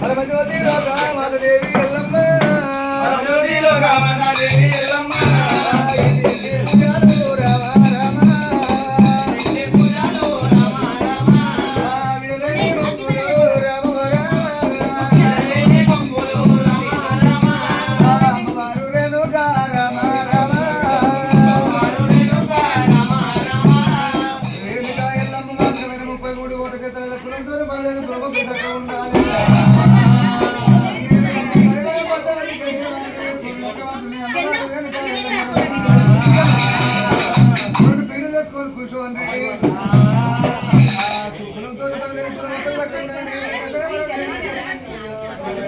పరమజ్యోతి లోకామాలదేవి కూర్చోండి శుక్రంతో పీటలు లేవా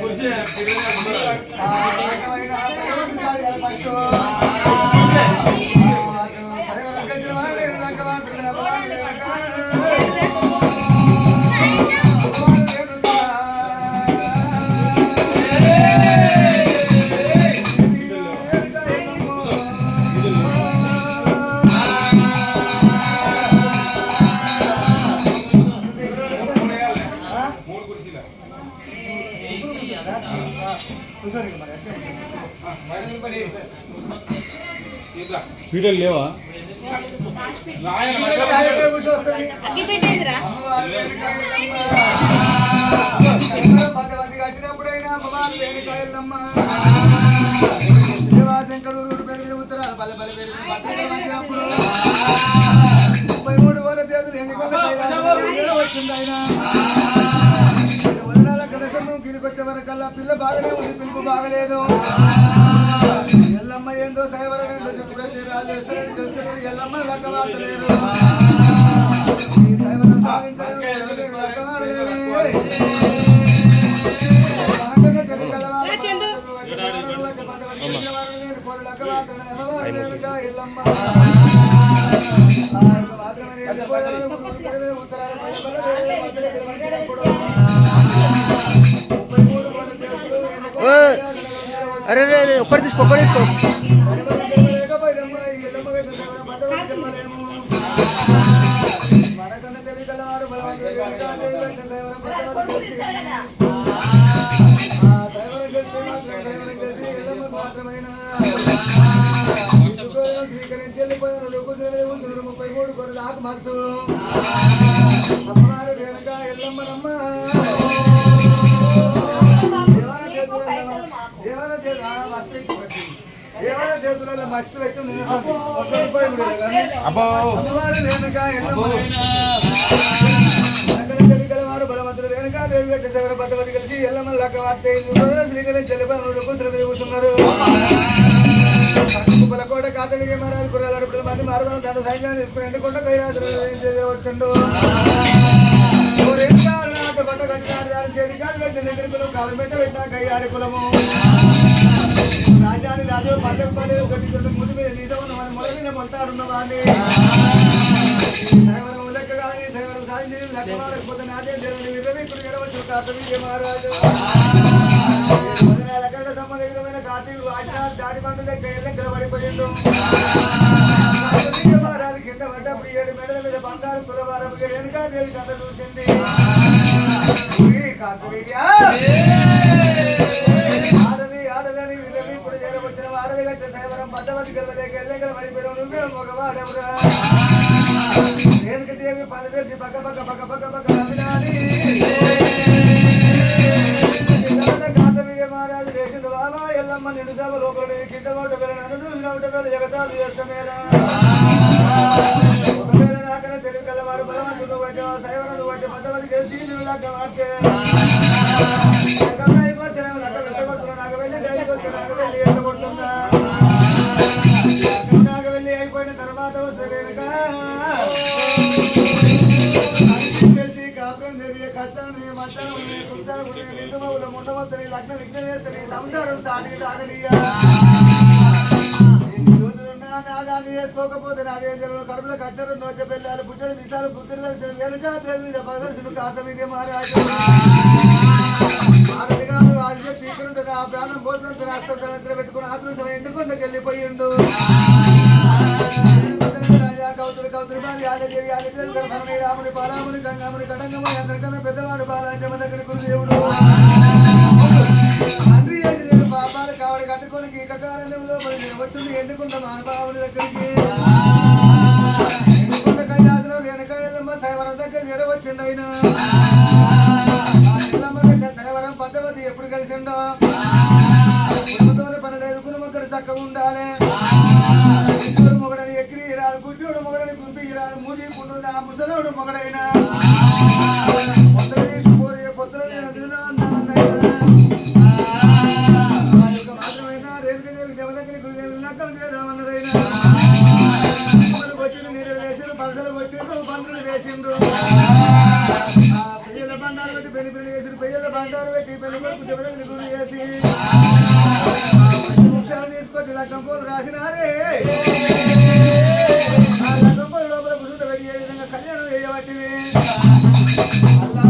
కూర్చోస్తుంది పత్రికలు పంచినప్పుడు ముప్పై మూడు కోట్ల తేదీలు ఎన్నికల కైలాసం వచ్చింది ఆయన వదనాల గణేశము గిరికొచ్చే వరకల్లా పిల్ల బాగానే ఉంది పిలుపు బాగలేదు. ఎల్లమ్మ ఏందో సైవరం ఏందో చెప్పు తెలుసు ఎల్లమ్మ లెక్క వాడలేరు ఈ సైవరం సాధించలేదు లెక్క వాడలేరు రా చందు. అరే రే ఒక్కటి తీసుకో ఒక్కటి తీసుకో. మనకన్నా ముప్పై మూడు కొడు దాకా అమ్మవారు వెనక ఎల్లమ్మనమ్మ చేతులలో మస్తు పెట్టి ఒక్క రూపాయి కూడా కానీ అమ్మవారు వెనక ఎల్లమ్మనైనా వాడు బలవంతుడు. వెనక దేవి గట్టి సగర పద్ధతి కలిసి ఎల్లమ్మ లెక్క వాడితే శ్రీకరణ చెల్లిపోయి రూపాయలు మీద కూర్చున్నారు. కుప్పలకోట కాత విజయ మహారాజు కుర్రాలు అడుపుడు మంది మారుమని దండు సైన్యాన్ని తీసుకుని ఎందుకుంట చేతి కాదు పెట్టిన కాలు పెట్ట పెట్టినా కై ఆడి కులము. రాజాని రాజు పల్లె పడే కట్టించుంటే ముందు మీద నీసవున్న మన మొల మీద మొత్తాడున్న వాడిని సైవరం లెక్క కానీ సైవరం సాధించి లెక్క వాడకపోతే నాదే దేవుని విరవి గెలవచ్చు మహారాజు. దాడి లెక్క ఎల్లెక్కల పడిపోయిండు. మహారాజు కింద పడ్డప్పుడు ఏడు మెడల మీద బంగారు తురవారం వెనుక తెలిసి అంత చూసింది కార్తవీర్య ఆడది సైవరం పద్దవతి గెలవలేక ఎల్లెక్కల పడిపోయిన నువ్వే మగవాడెవరా? దేనికి దేవి పని పక్క పక్క పక్క పక్క పక్క మహారాజు బాబా ఎల్లమ్మ నిండు సభ లోపల కింద ఒకటి వేల నన్ను చూసిన ఒకటి వేల జగతాలు చేస్తామేలా ఒకవేళ నాకనే తెలుగు కలవాడు బలవంతుడు వంటి సైవరుడు వంటి మధ్యవది గెలిచి నువ్వు లాగా వాడితే సంసారం ముండవద్దని లగ్న విఘ్నం సంసారం సాటి తాగనీయా నాదాన్ని చేసుకోకపోతే నాదేం జరుగుతుంది కట్టరు నోట పెళ్ళాలి పుట్టడు విశాలు దర్శనం వెనుక దేవి మీద ప్రదర్శన మహారాజు. రాజు ఆ ప్రాణం పోతున్నంత రాష్ట్రం పెట్టుకుని ఆదృశం ఎందుకుండకి వెళ్ళిపోయిండు కౌతుడు కౌతుడు గర్భముని రాముని బాలాముని గంగాముని కటంగముని అందరికన్నా పెద్దవాడు బాలాజమ్మ దగ్గర గురుదేవుడు. తండ్రి చేసి పాపాలు కావడి కట్టుకొని కీకకారణంలో మరి వచ్చింది ఎండుకుంట మహానుభావుని దగ్గరికి. ఎండుకుంట కైలాసనం వెనకాయలమ్మ దగ్గర చేరవచ్చిండు ఆయన శైవరం పద్ధతి ఎప్పుడు కలిసిండో. కుటుంబంతో పని లేదు కుటుంబం చక్కగా ఉండాలి. మొగడని ఎక్కిరి రాదు గుడ్డియోడు మొగడని గుంపి రాదు మూజి గుండు ఆ ముసలోడు మొగడైనా బండారు పెట్టి పెళ్లి పెళ్లి చేసి పెయ్యల బండారు పెట్టి పెళ్లి కొడుకు దెబ్బలు చేసి భిక్షను తీసుకొచ్చి లగ్గంపూలు రాసినారే ఆ లగ్గంపూలు లోపల గురుడు పెట్టి ఏ విధంగా కళ్యాణం చేయబట్టివి అల్లా